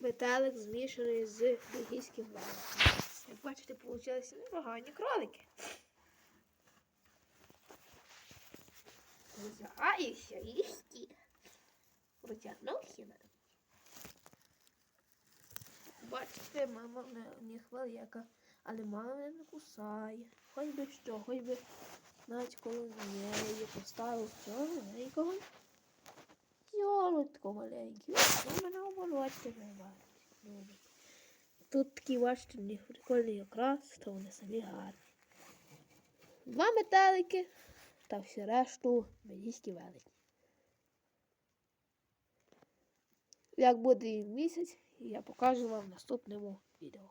метелик змішаний з бельгійським великом. Як бачите, получилися непогані кролики. Роздягаюся і стіг. Протягнувся на. Бачите, мама не, хвилека, але мама не кусає. Хоч би що, хоч би навіть коло неї поставив цього маленького. Золотко маленьке. Оболотьте не любить. Тут такі, бачите, прикольний окрас, то вони самі гарні. Два метелики та всі решту медійські великі. Як буде місяць, я покажу вам в наступному відео.